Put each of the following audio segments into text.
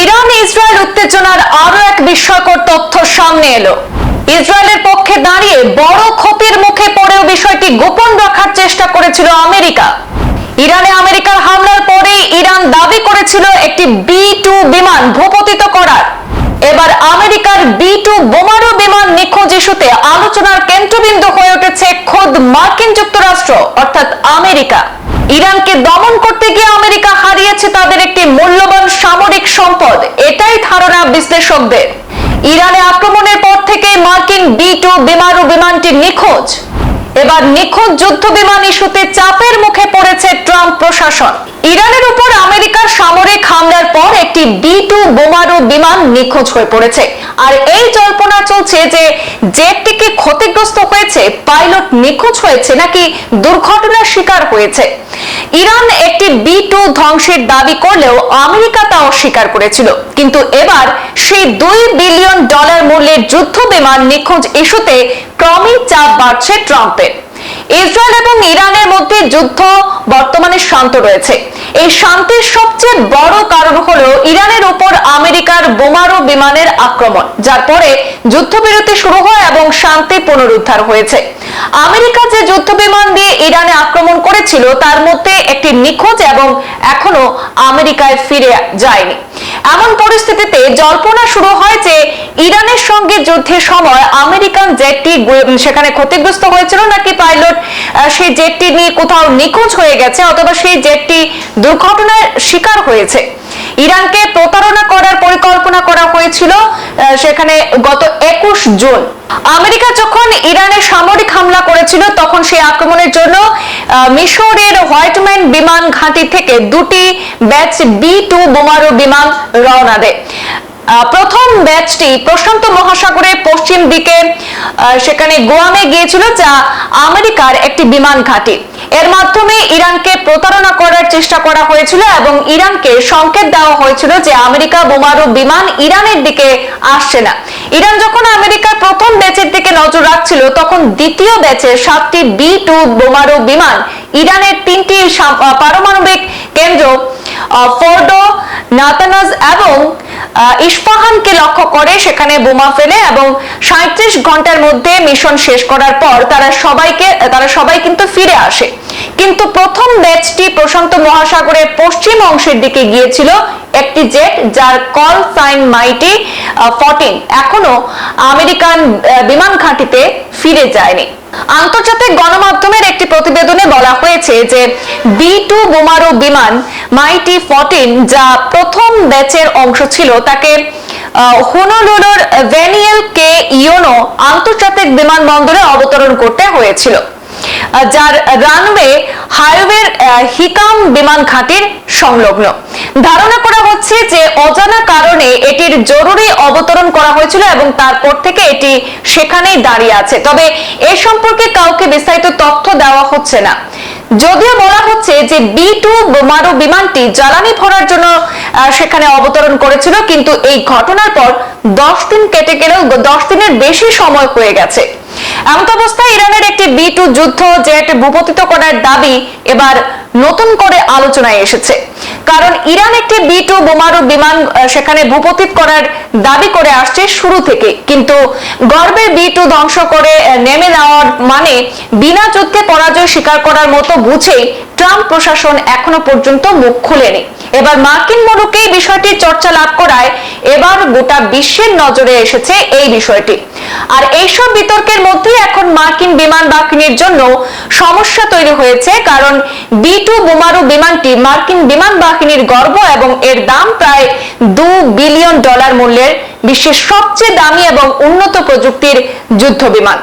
Iran Israel উত্তেজনার আরও এক বিস্ময়কর তথ্য সামনে এলো। ইসরায়েলের পক্ষে দাঁড়িয়ে বড় ক্ষতির মুখে পড়েও বিষয়টি গোপন রাখার চেষ্টা করেছিল আমেরিকা। ইরানে আমেরিকার হামলার পরেই ইরান দাবি করেছিল একটি বি টু বিমান ভূপতিত করার। এবার আমেরিকার বি টু বোমারু বিমান নিখোঁজ ইস্যুতে আলোচনার কেন্দ্রবিন্দু হয়ে উঠেছে খোদ মার্কিন যুক্তরাষ্ট্র, অর্থাৎ আমেরিকা। ইরানকে দমন করতে গিয়ে আমেরিকা হারিয়েছে তাদের একটি মূল্যবান সামরিক সম্পদ, এটাই ধারণা বিশ্লেষকদের। ইরানে আক্রমণের পর থেকে মার্কিন বি টু বিমারু বিমানটি নিখোঁজ। এবার নিখোঁজ যুদ্ধ বিমান ইস্যুতে চাপের মুখে পড়েছে ট্রাম্প প্রশাসন। ইরানের উপর আমেরিকার সামরিক হামলার পর একটি বি টু বোমারু বিমান নিখোঁজ হয়ে পড়েছে। আর এই জল্পনা চলছে যে জেটটি কি ক্ষতিগ্রস্ত হয়েছে, পাইলট নিখোঁজ হয়েছে নাকি দুর্ঘটনার শিকার হয়েছে। ইরান একটি বি টু ধ্বংসের দাবি করলেও আমেরিকা তা অস্বীকার করেছিল। কিন্তু এবার সেই দুই বিলিয়ন ডলার মূল্যের যুদ্ধ বিমান নিখোঁজ ইস্যুতে ক্রমেই চাপ বাড়ছে ট্রাম্পের। ইসরায়েল এবং ইরানের মধ্যে যুদ্ধ বর্তমানে শান্ত রয়েছে। এই শান্তির সবচেয়ে বড় কারণ হলো ইরানের উপর আমেরিকার বোমারু বিমানের আক্রমণ, যার পরে যুদ্ধবিরতি শুরু হয় এবং শান্তি পুনরুদ্ধার হয়েছে। আমেরিকা যে যুদ্ধ বিমান দিয়ে ইরানে আক্রমণ করেছিল, তার মধ্যে একটি নিখোঁজ এবং এখনও আমেরিকায় ফিরে যায়নি। এমন পরিস্থিতিতে জল্পনা শুরু হয় যে ইরানের সঙ্গে যুদ্ধের সময় আমেরিকান জেটটি সেখানে ক্ষতিগ্রস্ত হয়েছিল নাকি পাইলট সেই জেটটি নিয়ে কোথাও নিখোঁজ হয়ে গেছে অথবা সেই জেটটি দুর্ঘটনার শিকার হয়েছে। ইরানকে প্রতারণা করার পরিকল্পনা করা হয়েছিল সেখানে গত একুশ জুন। আমেরিকা যখন ইরানে সামরিক হামলা করেছিল, তখন সেই আক্রমণের জন্য মিশরের হোয়াইটম্যান বিমান ঘাঁটি থেকে দুটি ব্যাচ বি টু বোমারু বিমান রওনা দেয়। প্রথম ব্যাচটি প্রশান্ত মহাসাগরের পশ্চিম দিকে সেখানে গোয়ামে গিয়েছিল, যা আমেরিকার একটি বিমান ঘাঁটি। এর মাধ্যমে ইরানকে প্রতারণা করার চেষ্টা করা হয়েছিল এবং ইরানকে সংকেত দেওয়া হয়েছিল যে আমেরিকা বোমারু বিমান ইরানের দিকে আসছে না। ইরান যখন আমেরিকার প্রথম ব্যাচের দিকে নজর রাখছিল, তখন দ্বিতীয় ব্যাচের সাতটি বি টু বোমারু বিমান ইরানের তিনটি পারমাণবিক কেন্দ্র ফোর্ডো নাতানাজ এবং ইস্পাহানকে লক্ষ্য করে সেখানে বোমা ফেলে এবং সাঁত্রিশ ঘণ্টার মধ্যে মিশন শেষ করার পর তারা সবাইকে, তারা সবাই কিন্তু ফিরে আসে। কিন্তু প্রথম ব্যাচটি প্রশান্ত মহাসাগরের পশ্চিম অংশের দিকে গিয়েছিল। একটি জেট যার কল সাইন মাইটি ফর্টিন এখনও আমেরিকান বিমান ঘাঁটিতে ফিরে যায়নি। আন্তর্জাতিক গণমাধ্যমের একটি প্রতিবেদনে বলা হয়েছে যে বি টু বোমারু বিমান মাইটি ফর্টিন যা প্রথম ব্যাচের অংশ ছিল, তাকে হুনলুলুর ভ্যানিয়েল কে ইয়োনো আন্তর্জাতিক বিমানবন্দরে অবতরণ করতে হয়েছিল। যার রানওয়ে হাইওয়ের হিকাম বিমান ঘাঁটির সংলগ্ন। ধারণা করা হচ্ছে যে অজানা কারণে এটির জরুরি অবতরণ করা হয়েছিল এবং তারপর থেকে এটি সেখানেই দাঁড়িয়ে আছে। তবে এ সম্পর্কে কাউকে বিস্তারিত তথ্য দেওয়া হচ্ছে না। যদিও বলা হচ্ছে যে বি টু বোমারু বিমানটি জ্বালানি ভরার জন্য সেখানে অবতরণ করেছিল, কিন্তু এই ঘটনার পর দশ দিন কেটে গেলেও, দশ দিনের বেশি সময় হয়ে গেছে। এমত অবস্থায় ইরানের টু যুদ্ধ জেট ভূপতিত করার দাবি এবার নতুন করে আলোচনায় এসেছে। কারণ ইরান একটি বি টু বোমারু বিমান সেখানে ভূপতিত করার দাবি করে আসছে শুরু থেকে। কিন্তু গর্বে বি টু ধ্বংস করে নেমে নেওয়ার মানে বিনা যুদ্ধে পরাজয় স্বীকার করার মতো বুঝেই ট্রাম্প প্রশাসন এখনও পর্যন্ত মুখ খুলেনি। এবার মার্কিন মুলুকেই বিষয়টির চর্চা লাভ করায় এবার গোটা বিশ্বের নজরে এসেছে এই বিষয়টি। আর এইসব বিতর্কের মধ্যে এখন মার্কিন বিমান বাহিনীর জন্য সমস্যা তৈরি হয়েছে, কারণ বি টু বোমারু বিমানটি মার্কিন বিমান বাহিনীর গর্ব এবং এর দাম প্রায় দু বিলিয়ন ডলার মূল্যের বিশ্বের সবচেয়ে দামি এবং উন্নত প্রযুক্তির যুদ্ধ বিমান।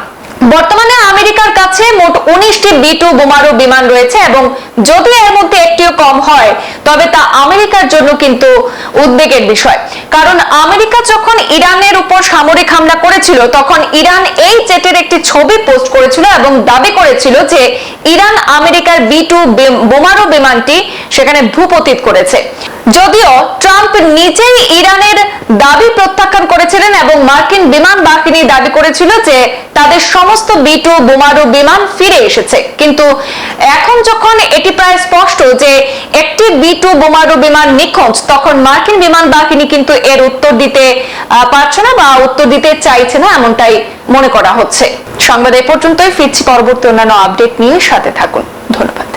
বর্তমানে আমেরিকার কাছে মোট উনিশটি বি টু বোমারু বিমান রয়েছে এবং যদি এর মধ্যে একটিও কম হয়, তবে তা আমেরিকার জন্য কিন্তু উদ্বেগের বিষয়। কারণ আমেরিকা যখন ইরানের উপর সামরিক হামলা করেছিল, তখন ইরান এই চেটের একটি ছবি পোস্ট করেছিল এবং দাবি করেছিল যে ইরান আমেরিকার বি টু বোমারো বিমানটি সেখানে ভূপতিত করেছে। যদিও ট্রাম্প নিজেই ইরানের দাবি প্রত্যাখ্যান করেছিলেন এবং মার্কিন বিমান বাহিনী দাবি করেছিল যে তাদের সমস্ত বিটু বোমারু বিমান ফিরে এসেছে। কিন্তু এখন যখন এটি প্রায় স্পষ্ট যে একটি বিটু বোমারু বিমান নিখোঁজ, তখন মার্কিন বিমান বাহিনী কিন্তু এর উত্তর দিতে পারছে না বা উত্তর দিতে চাইছে না এমনটাই মনে করা হচ্ছে। সংবাদ এ পর্যন্তই, ফিরছি পরবর্তী অন্যান্য আপডেট নিয়ে সাথে থাকুন। ধন্যবাদ।